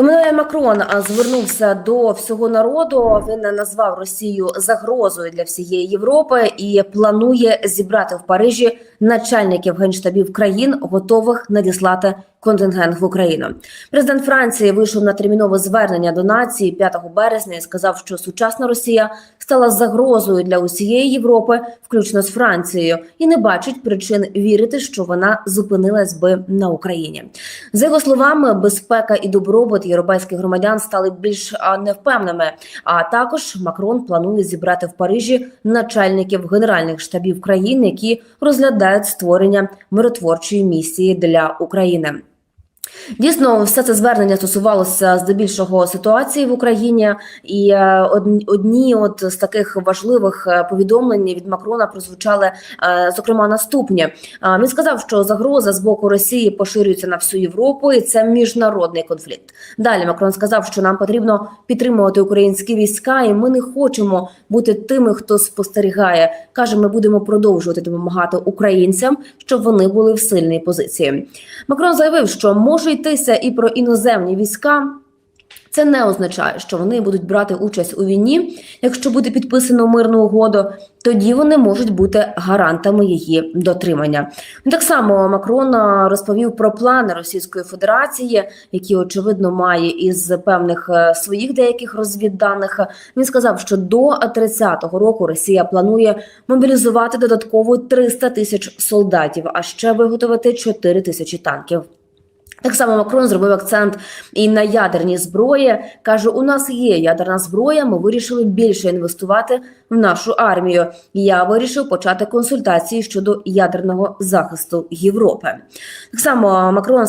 Еммануель Макрон звернувся до всього народу. Він назвав Росію загрозою для всієї Європи і планує зібрати в Парижі начальників генштабів країн, готових надіслати контингент в Україну. Президент Франції вийшов на термінове звернення до нації 5 березня і сказав, що сучасна Росія стала загрозою для усієї Європи, включно з Францією, і не бачить причин вірити, що вона зупинилась би на Україні. За його словами, безпека і добробут європейських громадян стали більш а, невпевненими. А також Макрон планує зібрати в Парижі начальників генеральних штабів країн, які розглядають створення миротворчої місії для України. Дійсно, все це звернення стосувалося здебільшого ситуації в Україні, і е, од- одні от з таких важливих е, повідомлень від Макрона прозвучали е, зокрема наступні. Він сказав, що загроза з боку Росії поширюється на всю Європу, і це міжнародний конфлікт. Далі Макрон сказав, що нам потрібно підтримувати українські війська, і ми не хочемо бути тими, хто спостерігає. каже, ми будемо продовжувати допомагати українцям, щоб вони були в сильній позиції. Макрон заявив, що може йтися і про іноземні війська. Це не означає, що вони будуть брати участь у війні. Якщо буде підписано мирну угоду, тоді вони можуть бути гарантами її дотримання. Так само Макрон розповів про плани Російської Федерації, які очевидно має із певних е, своїх деяких розвідданих. Він сказав, що до 30-го року Росія планує мобілізувати додатково 300 тисяч солдатів, а ще виготовити 4 тисячі танків. Так само Макрон зробив акцент і на ядерні зброї. каже: у нас є ядерна зброя. Ми вирішили більше інвестувати в нашу армію. Я вирішив почати консультації щодо ядерного захисту Європи. Так само Макрон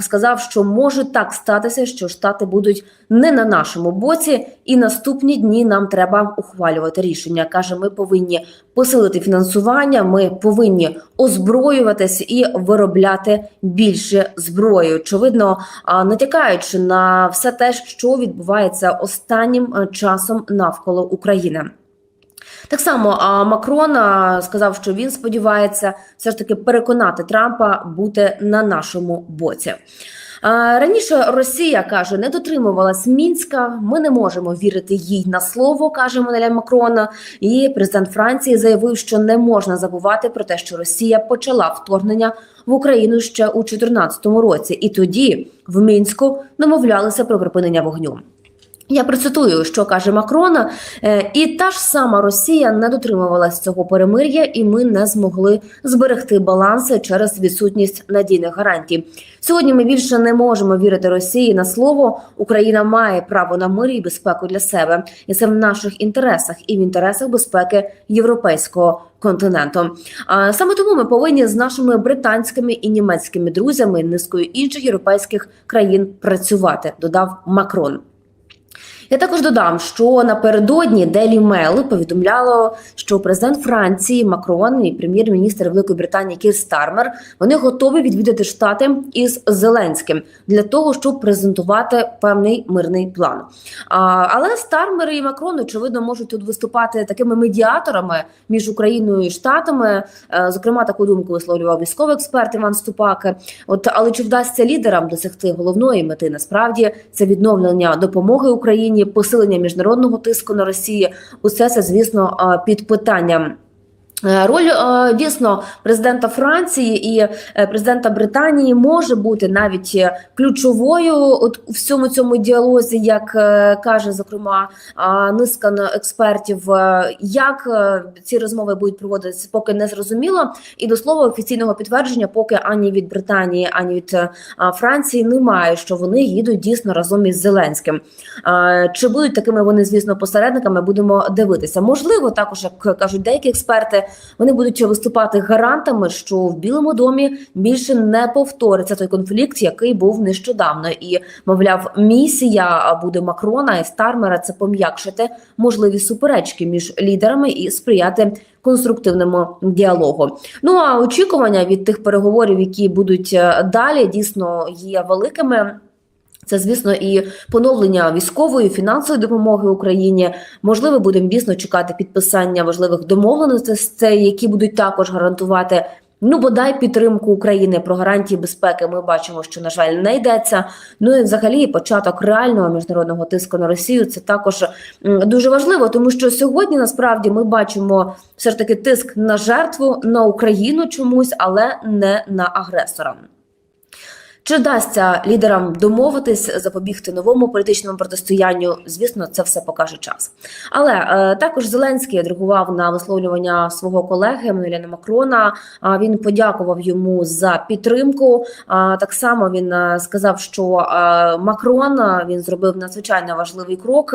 сказав, що може так статися, що штати будуть не на нашому боці, і наступні дні нам треба ухвалювати рішення. каже, ми повинні посилити фінансування. Ми повинні озброюватись і виробляти більше зброї. Очевидно, натякаючи на все те, що відбувається останнім е, часом навколо України. Так само Макрон сказав, що він сподівається все ж таки переконати Трампа бути на нашому боці. Раніше Росія каже, не дотримувалась мінська. Ми не можемо вірити їй на слово, каже Манеля Макрона. І президент Франції заявив, що не можна забувати про те, що Росія почала вторгнення в Україну ще у 2014 році, і тоді в мінську домовлялися про припинення вогню. Я процитую, що каже Макрона, е, і та ж сама Росія не дотримувалась цього перемир'я, і ми не змогли зберегти баланси через відсутність надійних гарантій. Сьогодні ми більше не можемо вірити Росії на слово. Україна має право на мир і безпеку для себе, і це в наших інтересах і в інтересах безпеки європейського континенту. А саме тому ми повинні з нашими британськими і німецькими друзями низкою інших європейських країн працювати. Додав Макрон. Я також додам, що напередодні Daily Mail повідомляло, що президент Франції Макрон і прем'єр-міністр Великої Британії Кір Стармер вони готові відвідати штати із Зеленським для того, щоб презентувати певний мирний план. А, але Стармер і Макрон очевидно можуть тут виступати такими медіаторами між Україною і Штатами. Е, Зокрема, таку думку висловлював військовий експерт Іван Ступак. От але чи вдасться лідерам досягти головної мети? Насправді це відновлення допомоги Україні, посилення міжнародного тиску на Росію. Усе це звісно під питанням. Е, Роль е, дійсно президента Франції і е, президента Британії може бути навіть ключовою от у всьому цьому діалозі, як каже зокрема низка експертів. Як ці розмови будуть проводитися, поки не зрозуміло. І до слова офіційного підтвердження, поки ані від Британії, ані від Франції немає, що вони їдуть дійсно разом із Зеленським. Чи будуть такими вони, звісно, посередниками? Будемо дивитися. Можливо, також як кажуть деякі експерти, вони будуть виступати гарантами, що в Білому домі більше не повториться той конфлікт, який був нещодавно. І мовляв, місія буде Макрона і Стармера це пом'якшити можливі суперечки між лідерами і сприяти конструктивному діалогу. Ну а очікування від тих переговорів, які будуть е, далі, дійсно є великими. Це, звісно, і поновлення військової фінансової допомоги Україні. Можливо, будемо дійсно чекати підписання важливих домовленостей, які будуть також гарантувати Ну, бодай підтримку України про гарантії безпеки. Ми бачимо, що на жаль не йдеться. Ну і взагалі початок реального міжнародного тиску на Росію це також дуже важливо, тому що сьогодні насправді ми бачимо все ж таки тиск на жертву на Україну чомусь, але не на агресора. Чи вдасться лідерам домовитись, запобігти новому політичному протистоянню? Звісно, це все покаже час. Але е, також Зеленський відреагував на висловлювання свого колеги Еммануеля Макрона. А він подякував йому за підтримку. А так само він е, сказав, що е, Макрон е, він зробив надзвичайно важливий крок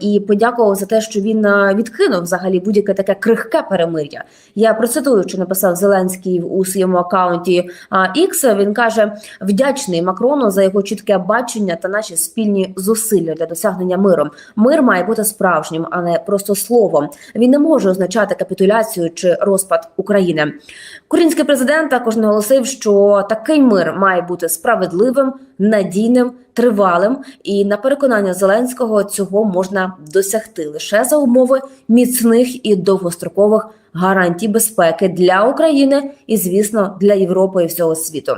і подякував за те, що він відкинув взагалі будь-яке таке крихке перемир'я. Я процитую, що написав Зеленський у своєму акаунті X. Він каже вдячний Макрону за його чітке бачення та наші спільні зусилля для досягнення миру. Мир має бути справжнім, а не просто словом. Він не може означати капітуляцію чи розпад України. Український президент також наголосив, що такий мир має бути справедливим, надійним, тривалим. І на переконання Зеленського цього можна досягти лише за умови міцних і довгострокових гарантій безпеки для України і, звісно, для Європи і всього світу.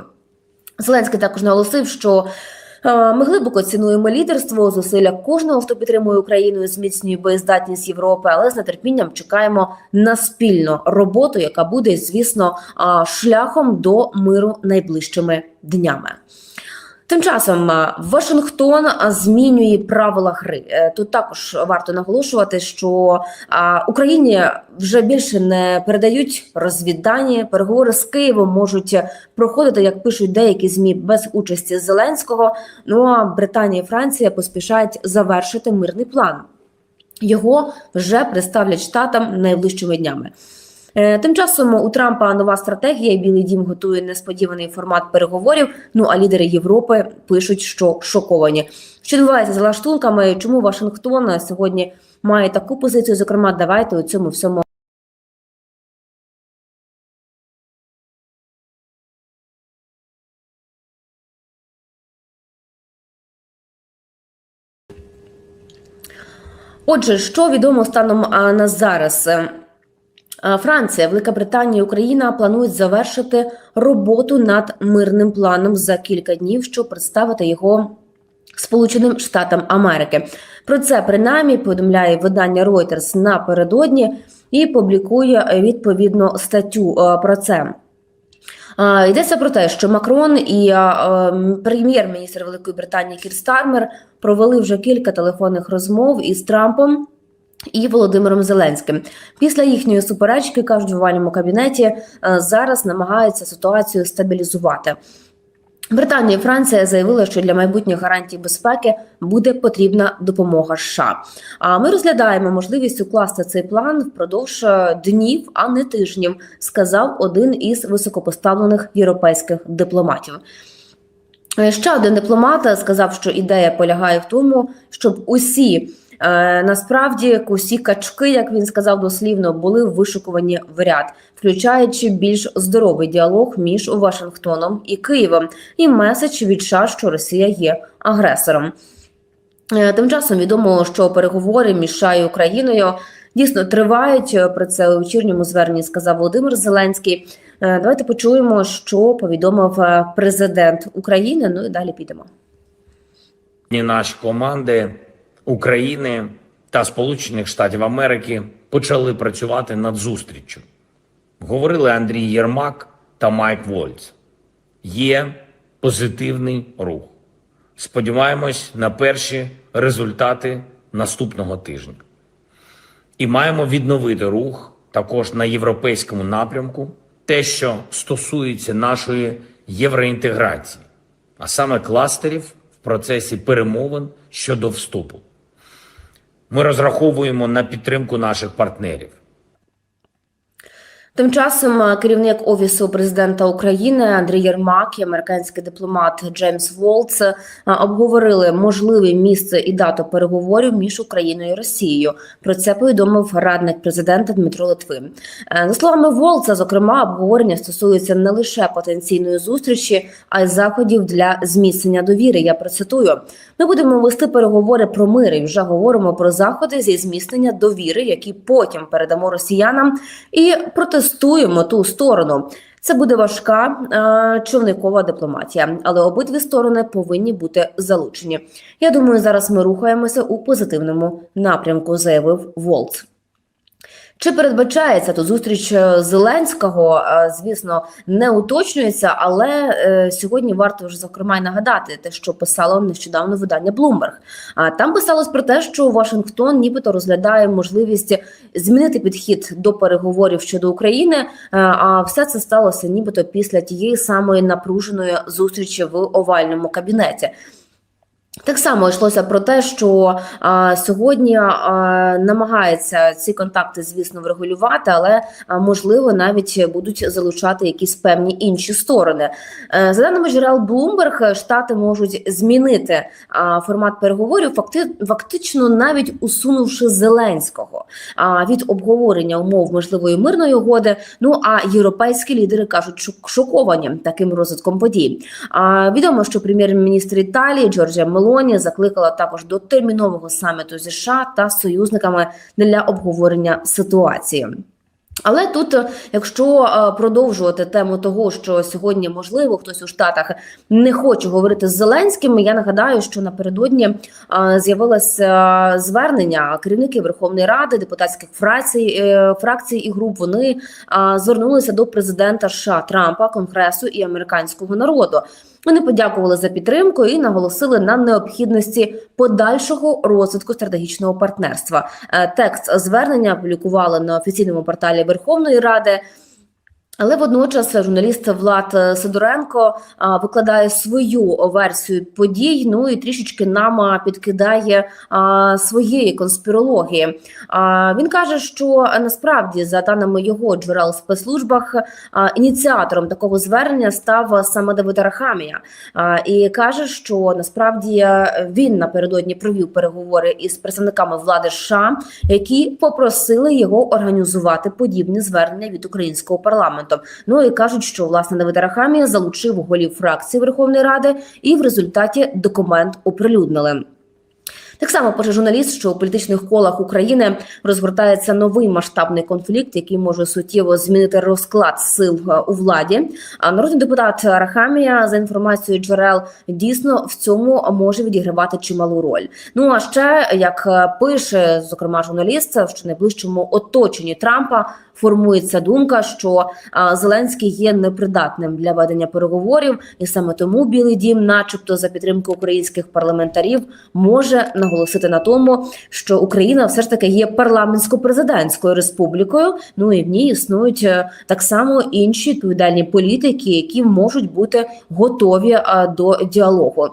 Зеленський також наголосив, що е, ми глибоко цінуємо лідерство, зусилля кожного, хто підтримує Україну зміцнює боєздатність Європи, але з нетерпінням чекаємо на спільну роботу, яка буде, звісно, шляхом до миру найближчими днями. Тим часом е, Вашингтон е, змінює правила гри. Е, Тут також варто наголошувати, що Україні вже більше не передають розвіддані. Переговори з Києвом можуть проходити, як пишуть деякі змі, без участі Зеленського. Ну а Британія і Франція поспішають завершити мирний план. Його вже представлять штатам найближчими днями. Е, Тим часом у Трампа нова стратегія. Білий дім готує несподіваний формат переговорів. Ну а лідери Європи пишуть, що шоковані. Що відбувається з лаштунками? Чому Вашингтон сьогодні має таку позицію? Зокрема, давайте у цьому всьому. Отже, що відомо станом на зараз? Е, Франція, Велика Британія Україна планують завершити роботу над мирним планом за кілька днів, щоб представити його Сполученим Штатам Америки. Про це принаймні повідомляє видання Reuters напередодні і публікує е, відповідну статтю е, про це. Йдеться про те, що Макрон і ем, прем'єр-міністр Великої Британії Кір Стармер провели вже кілька телефонних розмов із Трампом. І Володимиром Зеленським після їхньої суперечки кажуть в овальному кабінеті е, зараз намагаються ситуацію стабілізувати. Британія і Франція заявили, що для майбутніх гарантій безпеки буде потрібна допомога США. А ми розглядаємо можливість укласти цей план впродовж е, днів, а не тижнів, сказав один із високопоставлених європейських дипломатів. Е, Ще один дипломат сказав, що ідея полягає в тому, щоб усі е, насправді усі качки, як він сказав дослівно, були вишукувані в ряд, включаючи більш здоровий діалог між Вашингтоном і Києвом, і меседж від США, що Росія є агресором. Е, Тим часом відомо, що переговори між США і Україною дійсно тривають. Про це у вечірньому зверненні сказав Володимир Зеленський. Е, Давайте почуємо, що повідомив е, президент України. Ну і далі підемо. Ні наші команди України та Сполучених Штатів Америки почали працювати над зустріччю. Говорили Андрій Єрмак та Майк Вольц. Є позитивний рух. Сподіваємось на перші результати наступного тижня. І маємо відновити рух також на європейському напрямку, те, що стосується нашої євроінтеграції, а саме кластерів в процесі перемовин щодо вступу. Ми розраховуємо на підтримку наших партнерів. Тим часом е, керівник офісу президента України Андрій Єрмак і американський дипломат Джеймс Волц е, обговорили можливе місце і дату переговорів між Україною і Росією. Про це повідомив радник президента Дмитро Литви. Е, За словами Волца, зокрема, обговорення стосується не лише потенційної зустрічі, а й заходів для зміцнення довіри. Я процитую: ми будемо вести переговори про мир і вже говоримо про заходи зі зміцнення довіри, які потім передамо росіянам і протестуємо протестуємо ту сторону. Це буде важка е, човникова дипломатія, але обидві сторони повинні бути залучені. Я думаю, зараз ми рухаємося у позитивному напрямку, заявив Волц. Чи передбачається то зустріч е, Зеленського? Е, Звісно, не уточнюється, але е, сьогодні варто вже зокрема й нагадати те, що писало нещодавно видання Bloomberg. А там писалось про те, що Вашингтон нібито розглядає можливість змінити підхід до переговорів щодо України. А все це сталося нібито після тієї самої напруженої зустрічі в овальному кабінеті. Так само йшлося про те, що а, сьогодні а, намагається ці контакти, звісно, врегулювати, але а, можливо навіть будуть залучати якісь певні інші сторони. Е, за даними джерел Bloomberg, штати можуть змінити а, формат переговорів, факти, фактично навіть усунувши Зеленського а, від обговорення умов можливої мирної угоди. Ну а європейські лідери кажуть, шоковані таким розвитком подій. А відомо, що прем'єр-міністр Італії Джорджія Мелоні закликала також до термінового саміту США та союзниками для обговорення ситуації. Але тут, е, якщо е, продовжувати тему того, що сьогодні можливо хтось у штатах не хоче говорити з Зеленським, я нагадаю, що напередодні е, з'явилося звернення керівників Верховної Ради, депутатських фракцій, фракцій і груп. Вони звернулися до президента США Трампа, Конгресу і американського народу. Вони подякували за підтримку і наголосили на необхідності подальшого розвитку стратегічного партнерства. Е, Текст звернення опублікували на офіційному порталі Верховної Ради. Але водночас журналіст Влад Сидоренко викладає свою версію подій. Ну і трішечки нам підкидає своєї конспірології. Він каже, що насправді, за даними його джерел в спецслужбах, ініціатором такого звернення став саме Давид Арахамія. І каже, що насправді е, він напередодні провів переговори із представниками влади США, які попросили його організувати подібне звернення від українського парламенту. Ну і кажуть, що власне Давид Арахамія залучив голів фракції Верховної Ради, і в результаті документ оприлюднили. Так само пише журналіст, що у політичних колах України розгортається новий масштабний конфлікт, який може суттєво змінити розклад сил е, у владі. А народний депутат Рахамія, за інформацією джерел, дійсно в цьому може відігравати чималу роль. Ну а ще як е, пише зокрема журналіст, що в найближчому оточенні Трампа формується думка, що Зеленський є непридатним для ведення переговорів, і саме тому Білий Дім, начебто, за підтримки українських парламентарів, може наголосити на тому, що Україна все ж таки є парламентсько-президентською республікою. Ну і в ній існують е, так само інші відповідальні політики, які можуть бути готові до діалогу.